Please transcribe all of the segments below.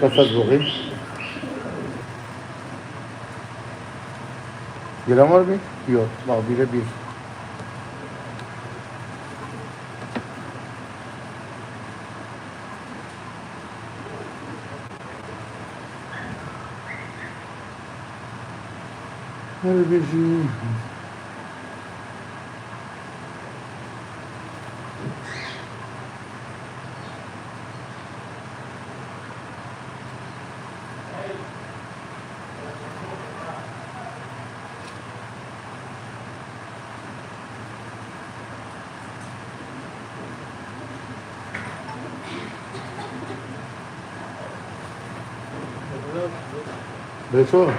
Sat bakayım. Gelen var mı? Yok. Bak bire bir. Her bir şey. Beto.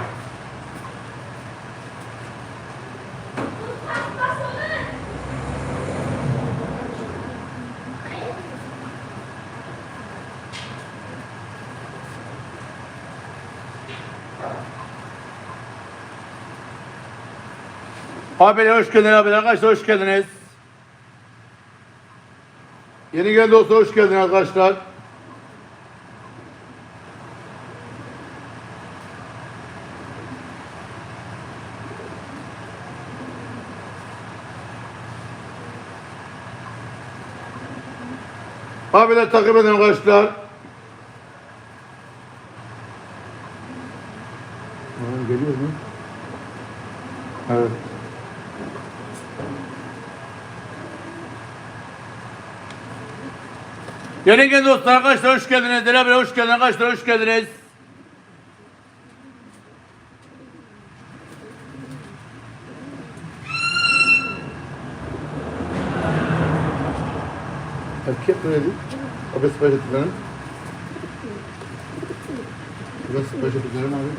Abiler hoş geldiniz abiler. Arkadaşlar hoş geldiniz. Yeni geldi olsa hoş geldin arkadaşlar. Abiler takip edin arkadaşlar. Geliyor mu? Evet. Yeni dostlar arkadaşlar hoş geldiniz. Abi hoş geldiniz arkadaşlar hoş geldiniz. Abi sipariş ettilerim. Biraz sipariş ettilerim abi.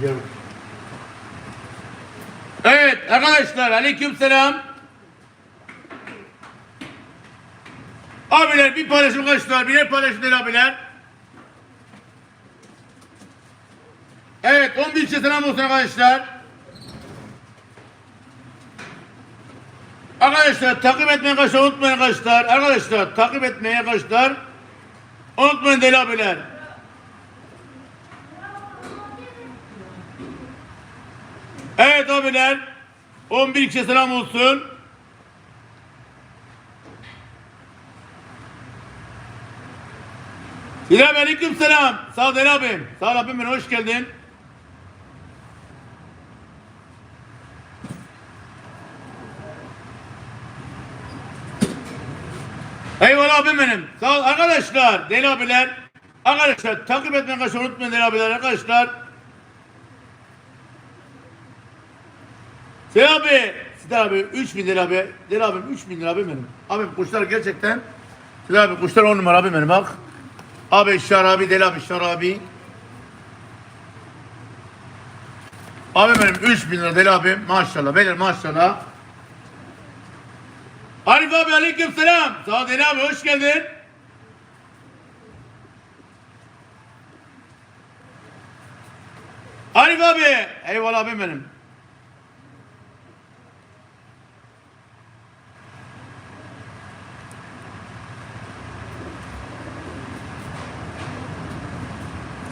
Gel. Evet arkadaşlar aleyküm selam. Abiler bir paylaşım arkadaşlar. Birer paylaşım değil abiler. Evet 11 kişi selam olsun arkadaşlar. Arkadaşlar takip etmeyi arkadaşlar unutmayın arkadaşlar. Arkadaşlar takip etmeyi arkadaşlar. Unutmayın deli abiler. Evet abiler. 11 kişi selam olsun. Selam selam. Sağ ol abim. Sağ ol abim benim hoş geldin. Eyvallah abim benim. Sağ ol arkadaşlar. Deli abiler. Arkadaşlar takip etmeyi arkadaşlar unutmayın Deli abiler arkadaşlar. Selam abi. Sidar abi 3 bin lira abi. Deli abim 3 bin lira abi benim. Abim kuşlar gerçekten. Sidar abi kuşlar 10 numara abi benim bak. Abi şarabi deli abi şarabi. Abi benim 3 bin lira deli abi maşallah beyler maşallah. Arif abi aleyküm selam. Sağ ol deli abi hoş geldin. Arif abi. Eyvallah abim benim.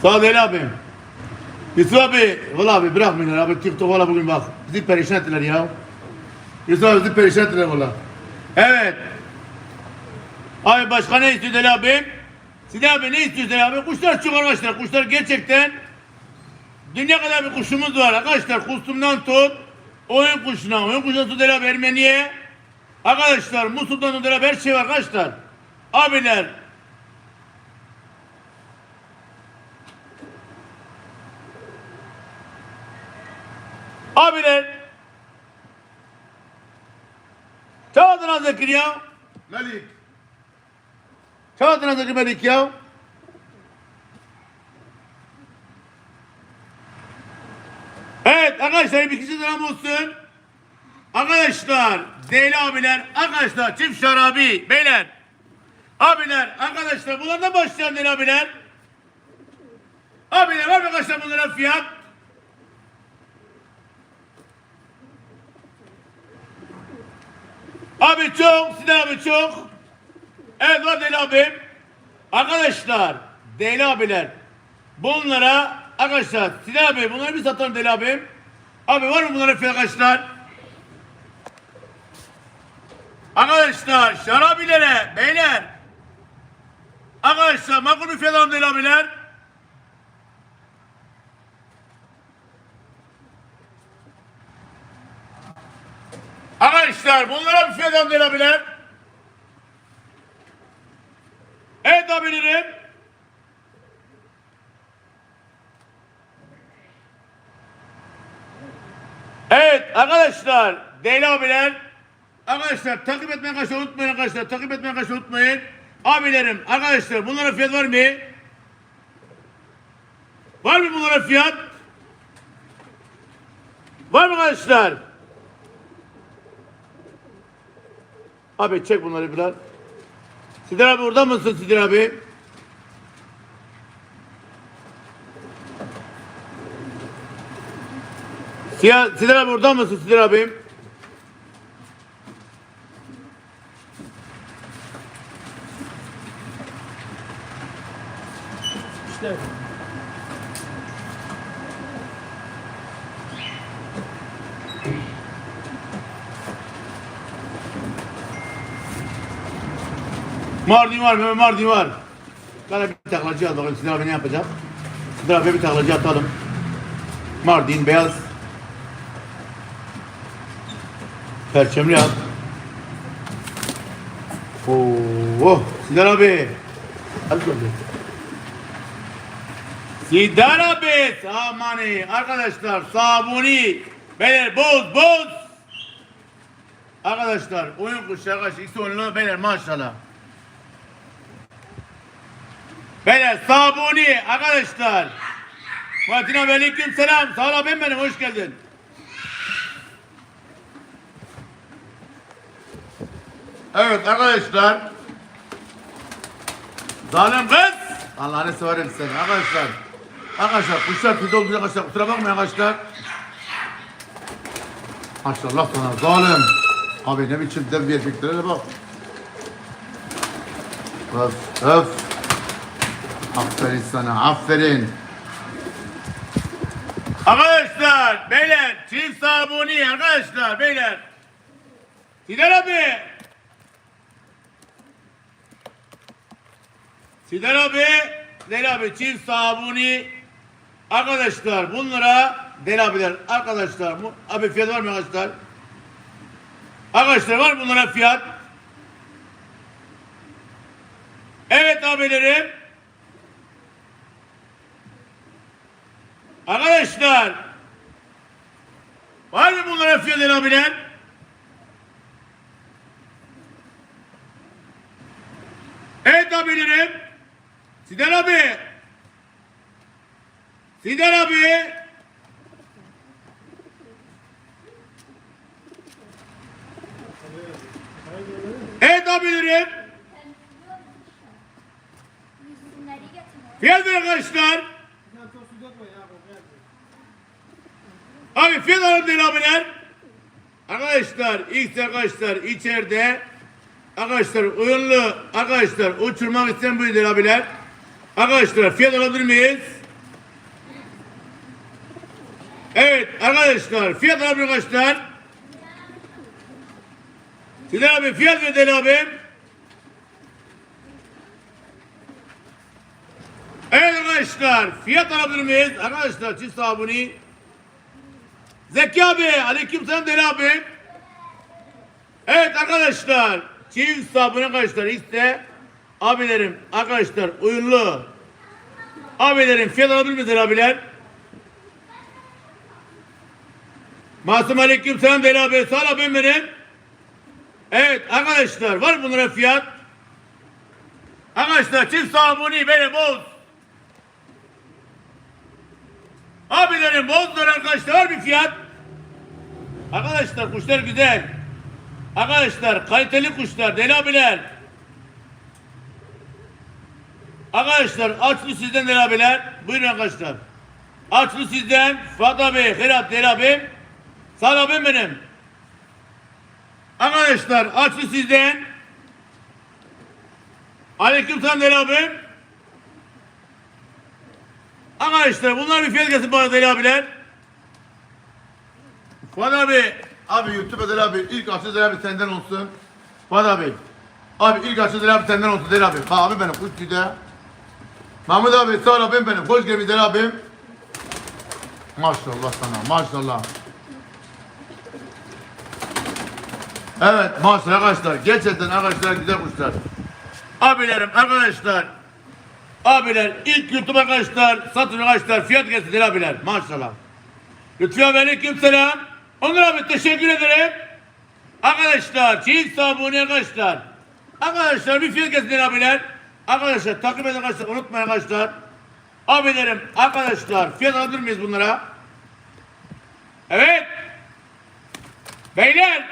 Sağ ol Deli abim. Yusuf abi, valla abi bırakmayın abi TikTok valla bugün bak. Bizi perişan ettiler ya. Yusuf abi bizi perişan ettiler valla. Evet. Abi başka ne istiyor Deli abim? Sidi abi ne istiyor Deli abi? Kuşlar çok arkadaşlar. Kuşlar gerçekten dünya kadar bir kuşumuz var arkadaşlar. Kustumdan tut. Oyun kuşuna, oyun kuşuna tut Deli abi Ermeniye. Arkadaşlar Musul'dan tut Deli abi her şey var arkadaşlar. Abiler Abiler. Hazretleri ya. Melik. Çağırdın Hazretleri Melik ya. Evet arkadaşlar bir kişi selam olsun. Arkadaşlar, değerli abiler, arkadaşlar çift şarabi, beyler. Abiler, arkadaşlar bunlardan başlayan Deli abiler. Abiler var mı arkadaşlar bunlara fiyat? Abi çok, Sinan abi çok. Evet var Deli abim. Arkadaşlar, Deli abiler. Bunlara arkadaşlar Sinan abi bunları bir satalım Deli abim. Abi var mı bunlara fiyat arkadaşlar? Arkadaşlar şarabilere beyler. Arkadaşlar makul bir fiyat alalım Deli abiler. Arkadaşlar bunlara bir abiler. Evet abilerim. Evet arkadaşlar Deli abiler Arkadaşlar takip etmeyi arkadaşlar unutmayın arkadaşlar takip etmeyi arkadaşlar unutmayın Abilerim arkadaşlar bunlara fiyat var mı? Var mı bunlara fiyat? Var mı arkadaşlar? Abi çek bunları biraz. Sidir abi orada mısın Sidir abi? Sidir abi orada mısın Sidir abim? Mardin var mı? Mardin var. Bana bir taklacı at bakalım Sidir abi ne yapacak? Sidir abi bir taklacı atalım. Mardin beyaz. Perçemli at. Oo, oh, Sider abi. Sider abi. Samani. Arkadaşlar sabuni. Beyler boz boz. Arkadaşlar oyun kuşu arkadaşlar ikisi oyunlu beyler maşallah. Beyler sabuni arkadaşlar. Muhatin abi selam. Sağ ol abim benim hoş geldin. Evet arkadaşlar. Zalim kız. Allah'ını severim seni arkadaşlar. Arkadaşlar kuşlar pide oldu arkadaşlar kusura bakmayın arkadaşlar. Maşallah sana zalim. Abi ne biçim dev bir erkeklere bak. Öf öf. Aferin sana aferin. Arkadaşlar beyler çift sabuni arkadaşlar beyler. Sider abi. Sider abi. Sider abi çift sabuni. Arkadaşlar bunlara Deli abiler arkadaşlar bu abi fiyat var mı arkadaşlar? Arkadaşlar var bunlara fiyat? Evet abilerim. Arkadaşlar var mı bunlara fiyat Deli abiler? Evet abilerim. Sider abi. Sider abi. Evet abilerim. Fiyat arkadaşlar. sen çok su dökme ya bu geldi. Abi Deli abiler. Arkadaşlar ilk arkadaşlar içeride arkadaşlar oyunlu arkadaşlar uçurmak isteyen bu Deli abiler. Arkadaşlar fiyat alabilir miyiz? Evet arkadaşlar fiyat alabilir arkadaşlar. Sinan abi fiyat ver abim. Evet arkadaşlar fiyat alabilir miyiz? Arkadaşlar çift sabuni. Zeki abi aleyküm selam Deli abi. Evet arkadaşlar çift sabuni arkadaşlar işte abilerim arkadaşlar uyumlu abilerim fiyat alabilir Deli abiler? Masum aleyküm selam Deli abi sağ abim benim. Evet arkadaşlar var mı bunlara fiyat? Arkadaşlar çift sabuni benim boz. Abilerim bozdur arkadaşlar bir fiyat. Arkadaşlar kuşlar güzel. Arkadaşlar kaliteli kuşlar deli abiler. Arkadaşlar açlı sizden Deli abiler. Buyurun arkadaşlar. Açlı sizden Fatih Bey, Hirat Deli abim. Sağ abim benim. Arkadaşlar açlı sizden. Aleyküm selam Deli abim. Arkadaşlar bunlar bir fiyat gelsin bana Deli abiler. Fuat abi, abi YouTube'a Deli abi ilk açlı Deli abi senden olsun. Fuat abi, abi ilk açlı Deli abi senden olsun Deli abi. Ha abi benim kuş tüyde. Mahmut abi sağ abim benim. Hoş geldin Deli abim. Maşallah sana maşallah. Evet maşallah arkadaşlar. Gerçekten arkadaşlar güzel kuşlar. Abilerim arkadaşlar. Abiler ilk YouTube arkadaşlar satın arkadaşlar fiyat gelsin abiler maşallah. Lütfi abi aleyküm selam. Onur abi teşekkür ederim. Arkadaşlar çiğ sabuni arkadaşlar. Arkadaşlar bir fiyat gelsin abiler. Arkadaşlar takip edin arkadaşlar unutmayın arkadaşlar. Abilerim arkadaşlar fiyat alır mıyız bunlara? Evet. Beyler.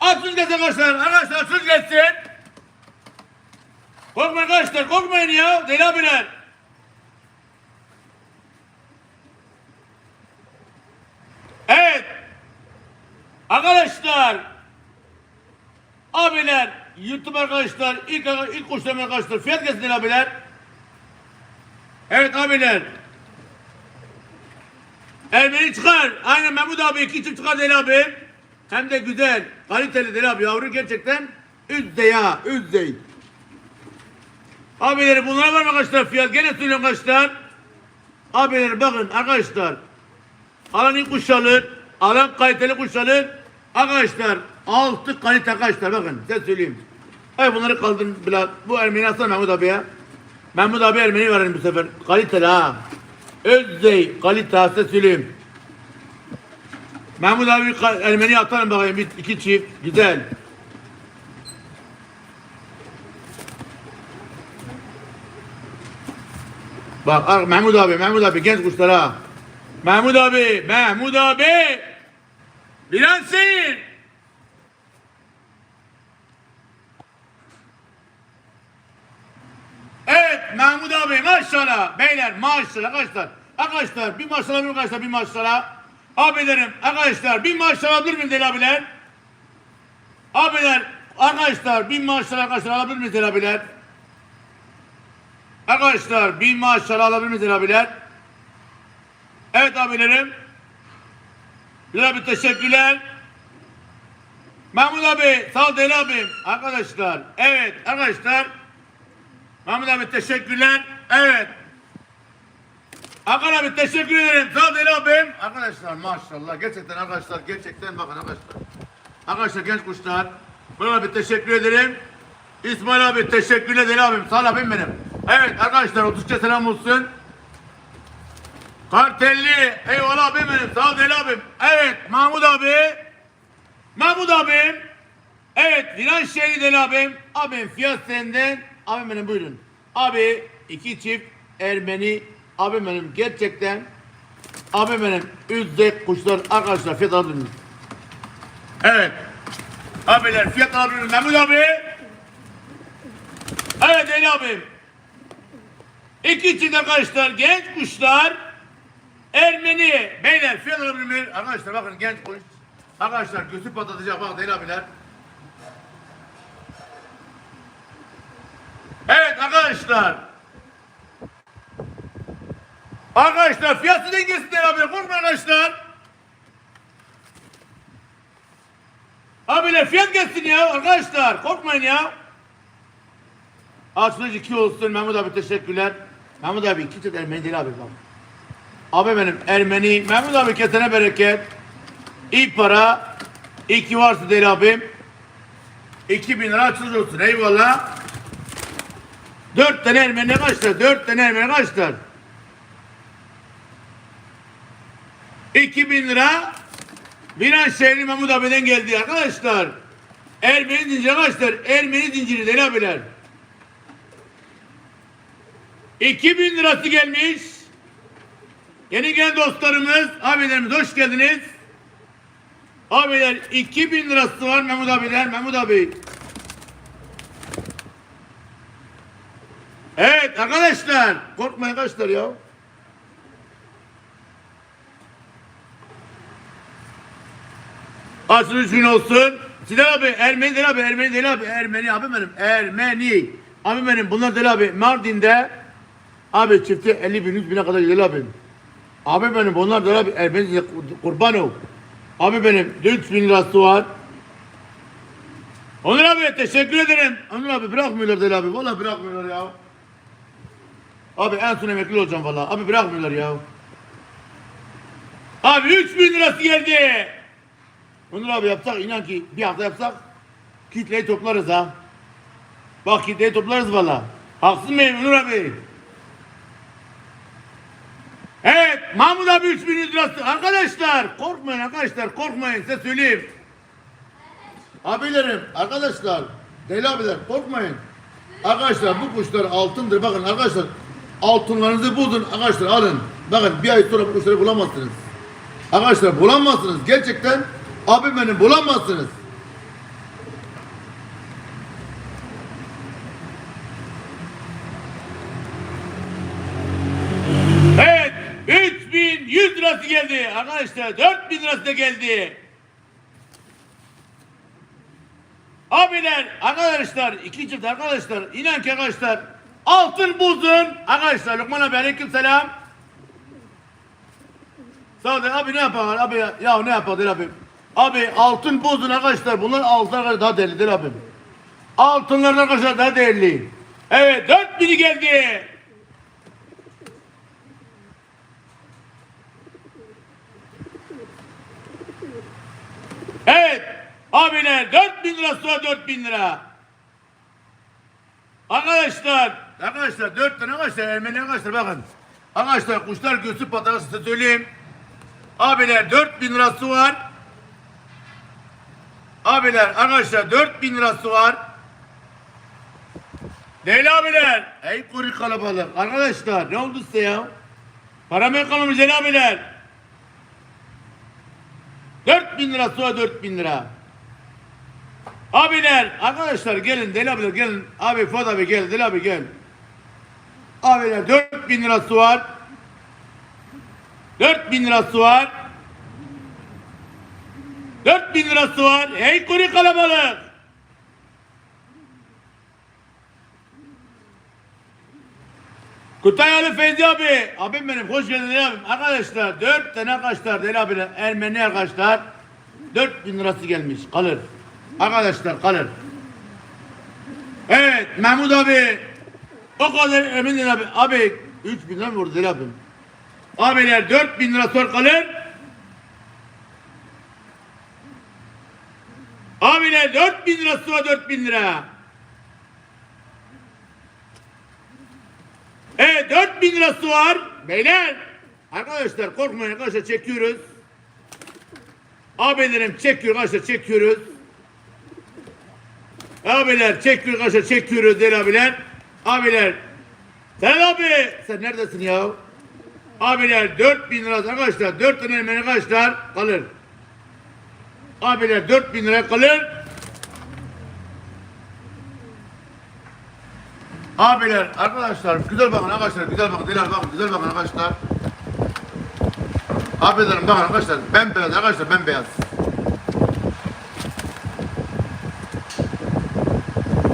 Atsız gelsin arkadaşlar. Arkadaşlar atsız gelsin. Korkmayın arkadaşlar korkmayın ya. Deli abiler. Evet. Arkadaşlar. Abiler. YouTube arkadaşlar. ilk ilk kuşlama arkadaşlar. Fiyat gelsin abiler. Evet abiler. Ermeni çıkar. Aynen Mahmut abi iki çift çıkar Deli abi. Hem de güzel. Kaliteli Deli abi. Yavru gerçekten üzde ya. Üzde. Abileri bunlara var mı arkadaşlar fiyat? Gene söylüyorum arkadaşlar. Abileri bakın arkadaşlar. Alan ilk kuş alır. Alan kaliteli kuş alır. Arkadaşlar altı kalite arkadaşlar bakın size söyleyeyim. Ay bunları kaldırın Bilal. Bu Ermeni aslan Mahmut abiye. Mahmut abi Ermeni verelim bu sefer. Kaliteli ha. Özdey kalite size söyleyeyim. Mahmut abi Ermeni atalım bakayım bir, iki çift. Güzel. Bak Mahmut abi, Mahmut abi genç kuşlar ha. Mahmut abi, Mahmut abi. Bilen senin. Evet Mahmut abi maşallah. Beyler maşallah arkadaşlar. Arkadaşlar bir maşallah bir arkadaşlar bir maşallah. Abilerim arkadaşlar bir maşallah alabilir miyim Deli abiler? Abiler arkadaşlar bir maşallah arkadaşlar alabilir miyiz Deli abiler? Arkadaşlar bir maşallah alabilir miyiz Deli abiler? Evet abilerim. Deli abi teşekkürler. Mahmut abi sağ ol Deli abim. Arkadaşlar evet arkadaşlar. Mahmut abi teşekkürler. Evet. Hakan abi teşekkür ederim. Sağ ol Deli abim. Arkadaşlar maşallah gerçekten arkadaşlar gerçekten bakın arkadaşlar. Arkadaşlar genç kuşlar. Buna abi teşekkür ederim. İsmail abi teşekkürler Deli abim. Sağ ol abim benim. Evet arkadaşlar 33'e selam olsun. Kartelli. Eyvallah abim benim. Sağ ol abim. Evet Mahmut abi. Mahmut abim. Evet Viran Şehri Deli abim. Abim fiyat senden. Abim benim buyurun. Abi iki çift Ermeni. Abim benim gerçekten. Abim benim üzdek kuşlar arkadaşlar fiyat alabilir Evet. Abiler fiyat alabilir Mahmut abi. Evet Deli abim. İki çift arkadaşlar genç kuşlar. Ermeni. Beyler fiyat alabilir? Arkadaşlar bakın genç kuş. Arkadaşlar gözü patlatacak bak Deli abiler. Evet arkadaşlar. Arkadaşlar fiyatı dengesinden abi korkma arkadaşlar. Abiler fiyat gelsin ya arkadaşlar korkmayın ya. Açılış iki olsun Mahmut abi teşekkürler. Mahmut abi iki tane Ermeni değil abi bak. Abi benim Ermeni Mahmut abi kesene bereket. İyi para. İki varsa değil abim. 2000 lira açılış olsun eyvallah. Dört tane Ermeni kaçtır? Dört tane Ermeni kaçtır? 2000 lira Viran şehri Mahmut abiden geldi arkadaşlar. Ermeni zinciri kaçtır? Ermeni zinciri değil abiler. 2000 lirası gelmiş. Yeni gelen dostlarımız, abilerimiz hoş geldiniz. Abiler 2000 lirası var Mahmut abiler. Mahmut abi Evet arkadaşlar. Korkmayın arkadaşlar ya. Asıl üç gün olsun. Sinan abi Ermeni değil abi Ermeni değil abi Ermeni abi benim Ermeni. Abi benim bunlar değil abi Mardin'de abi çifti 50 bin 100 bine kadar gidiyor abi. Abi benim bunlar abi Ermeni kurban ol. Abi benim 3 bin lirası var. Onur abi teşekkür ederim. Onur abi bırakmıyorlar değil abi. Vallahi bırakmıyorlar ya. Abi en son emekli olacağım vallahi. Abi bırakmıyorlar ya. Abi 3000 lirası geldi. Onur abi yapsak inan ki bir hafta yapsak kitleyi toplarız ha. Bak kitleyi toplarız valla. Haksız mıyım Onur abi? Evet Mahmut abi 3000 lirası. Arkadaşlar korkmayın arkadaşlar korkmayın size söyleyeyim. Abilerim arkadaşlar deli abiler korkmayın. Arkadaşlar bu kuşlar altındır bakın arkadaşlar altınlarınızı bulun arkadaşlar alın. Bakın bir ay sonra bu kuşları bulamazsınız. Arkadaşlar bulamazsınız. Gerçekten abi benim bulamazsınız. Evet 3100 lirası geldi arkadaşlar 4000 lirası da geldi. Abiler, arkadaşlar, iki çift arkadaşlar, inan ki arkadaşlar, altın buzun, arkadaşlar, Lokman abi aleyküm selam. Sağ ol abi ne yapalım abi ya, ne yapalım abi. Abi altın buzun arkadaşlar, bunlar altın arkadaşlar daha değerli değil abi. Altınlar arkadaşlar daha değerli. Evet, 4000'i geldi. Evet. Abiler 4000 lira sonra 4000 lira. Arkadaşlar, arkadaşlar 4 tane arkadaşlar Ermeni arkadaşlar bakın. Arkadaşlar kuşlar göğsü patlağı size söyleyeyim. Abiler 4000 lirası var. Abiler arkadaşlar 4000 lirası var. Değil abiler. Ey kuru kalabalık. Arkadaşlar ne oldu size ya? Param yok kalmamış Celal abiler. 4000 lira sonra 4000 lira. Abiler, arkadaşlar gelin Deli abiler gelin. Abi Fuat abi gel, Deli abi gel. Abiler 4000 lirası var. 4000 lirası var. 4000 lirası var. Hey kuru kalabalık. Kutay Ali Feyzi abi. Abim benim hoş geldin abim. Arkadaşlar dört tane arkadaşlar Deli abiler Ermeni arkadaşlar. 4000 lirası gelmiş kalır. Arkadaşlar kalır. Evet Mahmut abi. O kadar emin değil abi. Abi 3000 lira mı vurdu Deli abim? Abiler 4000 lira sor kalır. Abiler 4000 lira sonra 4000 lira. 4000 lirası var. Beyler. Arkadaşlar korkmayın arkadaşlar çekiyoruz. Abilerim çekiyor arkadaşlar çekiyoruz. Abiler çekiyor arkadaşlar çekiyoruz değil abiler. Abiler. Sen abi. Sen neredesin ya? Abiler 4000 lira arkadaşlar. 4 tane arkadaşlar kalır. Abiler 4000 lira kalır. Abiler, arkadaşlar güzel bakın arkadaşlar, güzel bakın, Dilal bakın, güzel bakın arkadaşlar. Abilerim bakın arkadaşlar, bembeyaz arkadaşlar, bembeyaz.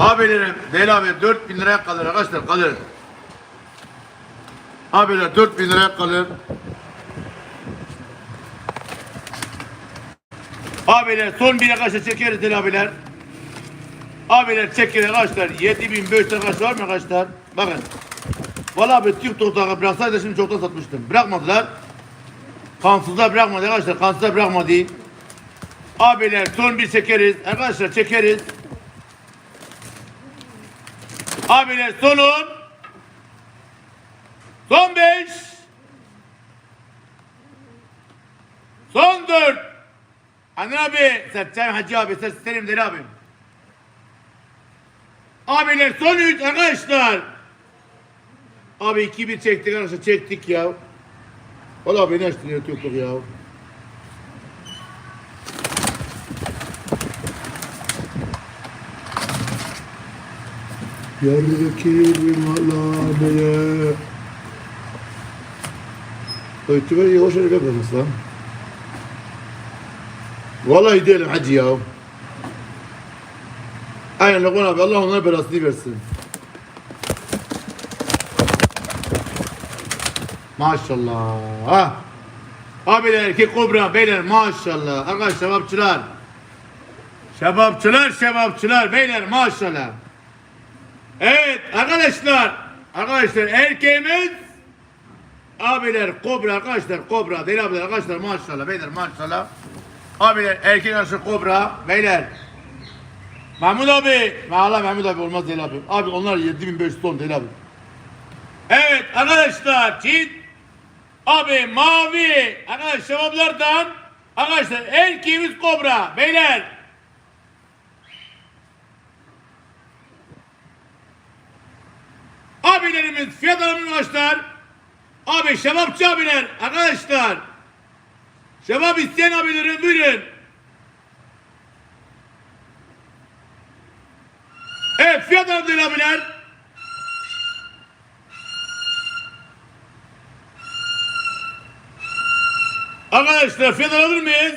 Abilerim, değil abi 4000 liraya kalır arkadaşlar, kalır. Abiler 4000 liraya kalır. Abiler son bir arkadaşlar çekeriz abiler. Abiler çekin arkadaşlar 7500 arkadaşlar var mı arkadaşlar? Bakın. Valla abi TikTok'ta bıraksaydı şimdi çoktan satmıştım. Bırakmadılar. Kansızlar bırakmadı arkadaşlar. Kansızlar bırakmadı. Abiler son bir çekeriz. Arkadaşlar çekeriz. Abiler son 10. Son 5. Son 4. Anne abi. Sen Hacı abi. Sen Selim Deli abim. Abiler son üç arkadaşlar. Abi iki bir çektik arkadaşlar çektik ya. Valla beni açtırıyor TikTok ya. Diyarbakır malameye. Ötüme yavaş hareket yapıyorsun lan. Vallahi değilim hacı ya. Aynen Lokman abi Allah onlara belasını versin. Maşallah. Ha. Abiler erkek kobra beyler maşallah. Arkadaşlar şebapçılar. Şebapçılar şebapçılar beyler maşallah. Evet arkadaşlar. Arkadaşlar erkeğimiz abiler kobra arkadaşlar kobra değil abiler arkadaşlar maşallah beyler maşallah. Abiler erkek arkadaşlar kobra beyler. Mahmut abi. Valla Mahmut abi olmaz değil abi. Abi onlar 7500 ton değil abi. Evet arkadaşlar çift abi mavi arkadaşlar şevaplardan arkadaşlar erkeğimiz kobra beyler. Abilerimiz fiyat alımını arkadaşlar. Abi şebapçı abiler arkadaşlar. Şebap isteyen abilerim buyurun. Evet fiyat alımını abiler. Arkadaşlar fiyat alabilir miyiz?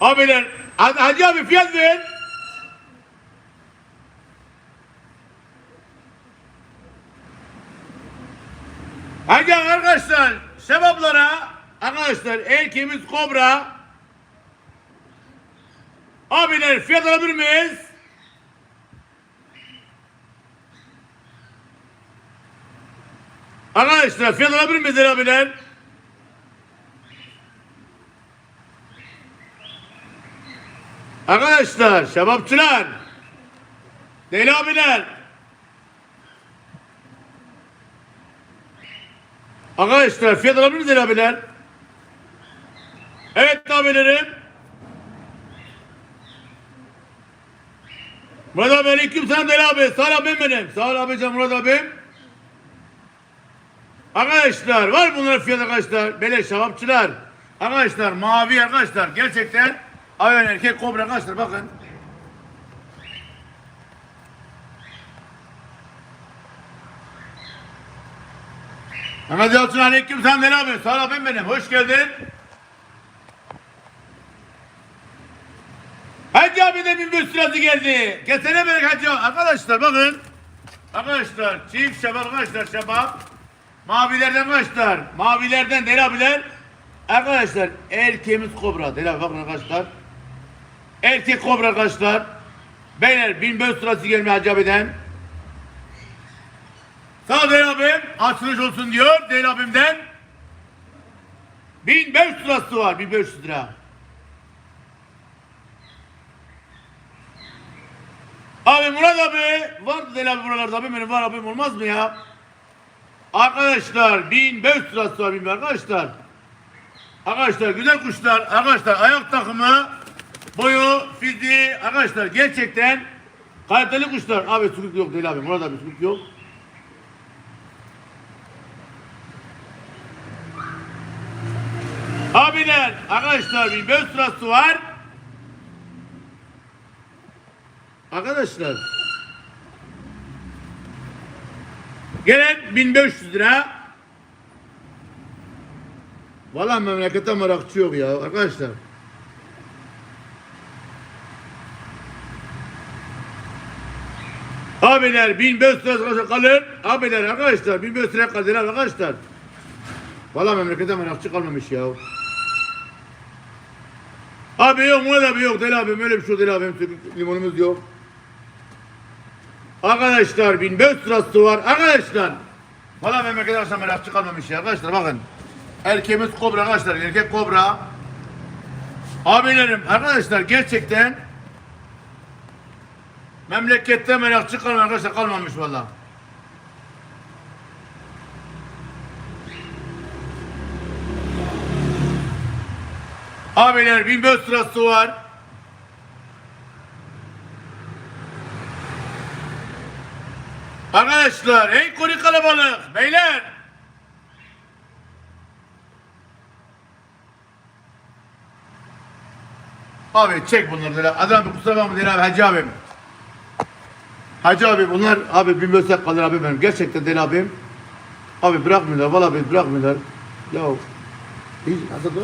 Abiler, Hacı abi fiyat ver. Hadi arkadaşlar, şebaplara arkadaşlar erkeğimiz kobra. Abiler fiyat alabilir miyiz? Arkadaşlar fiyat alabilir miyiz abiler? Arkadaşlar, şebapçılar, deli abiler. Arkadaşlar fiyat alabilir miyiz abiler? Evet abilerim. Murat abi aleyküm selam deli abi. Ol abim benim. Sağ ol abicim Murat abim. Arkadaşlar var bunların fiyatı arkadaşlar. Böyle şevapçılar. Arkadaşlar mavi arkadaşlar. Gerçekten ayan erkek kobra arkadaşlar bakın. Mehmet Yalçın aleyküm sen ne abi? Sağ ol abim benim. Hoş geldin. Hacı abi de bin bir sırası geldi. Kesene berek hacı. Arkadaşlar bakın. Arkadaşlar çift şebap arkadaşlar şebap. Mavilerden arkadaşlar. Mavilerden deli abiler. Arkadaşlar erkeğimiz kobra. Deli abi bakın arkadaşlar. Erkek kobra arkadaşlar. Beyler 1500 sırası gelmiyor Hacı abiden. Sağ ol abim. Açılış olsun diyor Deli abimden. 1500 lirası var. 1500 lira. Abi Murat abi. Vardı Deli abi buralarda abi. Benim var abim olmaz mı ya? Arkadaşlar 1500 lirası var bilmiyorum arkadaşlar. Arkadaşlar güzel kuşlar. Arkadaşlar ayak takımı boyu, fiziği arkadaşlar gerçekten kaliteli kuşlar. Abi sülük yok değil abi. Murat abi sülük yok. Abiler arkadaşlar 1500 lirası var. Arkadaşlar Gelen 1500 lira. Valla memlekette merakçı yok ya arkadaşlar. Abiler 1500 lira kalır. Abiler arkadaşlar 1500 lira kalır arkadaşlar. Valla memlekette merakçı kalmamış ya. Abi yok Murat abi yok Deli abim öyle bir şey değil abim limonumuz yok. Arkadaşlar 1500 lirası var arkadaşlar. Valla memleket arkadaşlar merakçı kalmamış ya arkadaşlar bakın. Erkeğimiz kobra arkadaşlar erkek kobra. Abilerim arkadaşlar gerçekten memlekette merakçı kalmamış arkadaşlar kalmamış valla. Abiler 1500 lirası var. Arkadaşlar en kuru kalabalık beyler. Abi çek bunları abi. Hadi abi kusura bakma abi Hacı abim. Hacı abi bunlar abi bir mösek kalır abi benim. Gerçekten Deli abim. Abi bırakmıyorlar. Valla bırakmıyorlar. Ya. Hiç hazır dur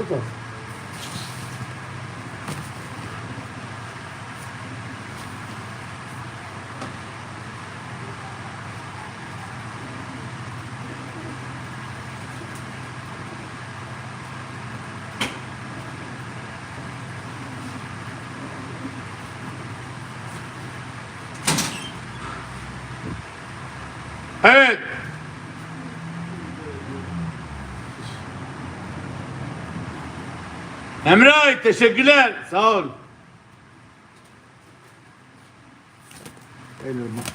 Evet. Emre Ay teşekkürler. Sağ ol.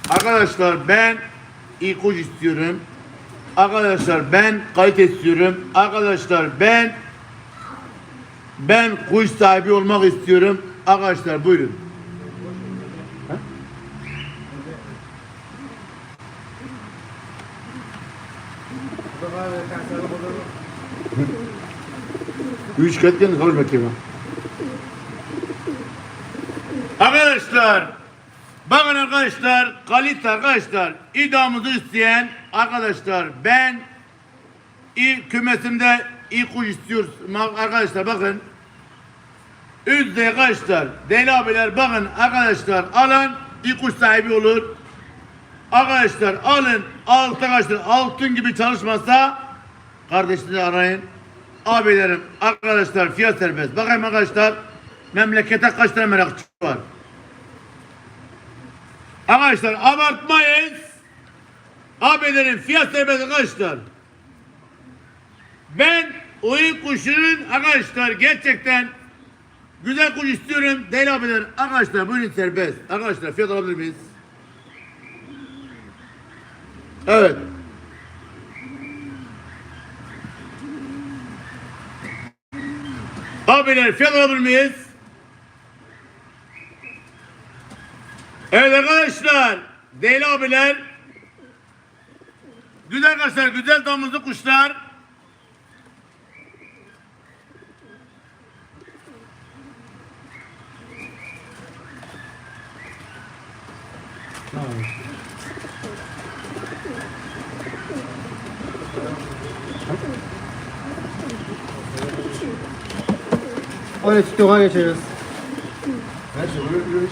Arkadaşlar ben kuş istiyorum. Arkadaşlar ben kalite istiyorum. Arkadaşlar ben ben kuş sahibi olmak istiyorum. Arkadaşlar buyurun. Üç kat yalnız kalır bakayım. Arkadaşlar bakın arkadaşlar kalite arkadaşlar idamımızı isteyen arkadaşlar ben ilk kümesimde ilk kuş istiyoruz. Arkadaşlar bakın. Üzdü arkadaşlar deli abiler bakın arkadaşlar alın ilk kuş sahibi olur. Arkadaşlar alın altı arkadaşlar altın gibi çalışmasa kardeşleri arayın. Abilerim arkadaşlar fiyat serbest. Bakayım arkadaşlar memlekete kaç tane merakçı var. Arkadaşlar abartmayın. Abilerim fiyat serbest arkadaşlar. Ben oyun kuşunun arkadaşlar gerçekten güzel kuş istiyorum. Değil abiler arkadaşlar buyurun serbest. Arkadaşlar fiyat alabilir miyiz? Evet. Abiler fiyat alabilir miyiz? Evet arkadaşlar. Değerli abiler. Güzel arkadaşlar. Güzel damızlı kuşlar. Hadi TikTok'a geçeceğiz. Her şey böyle bir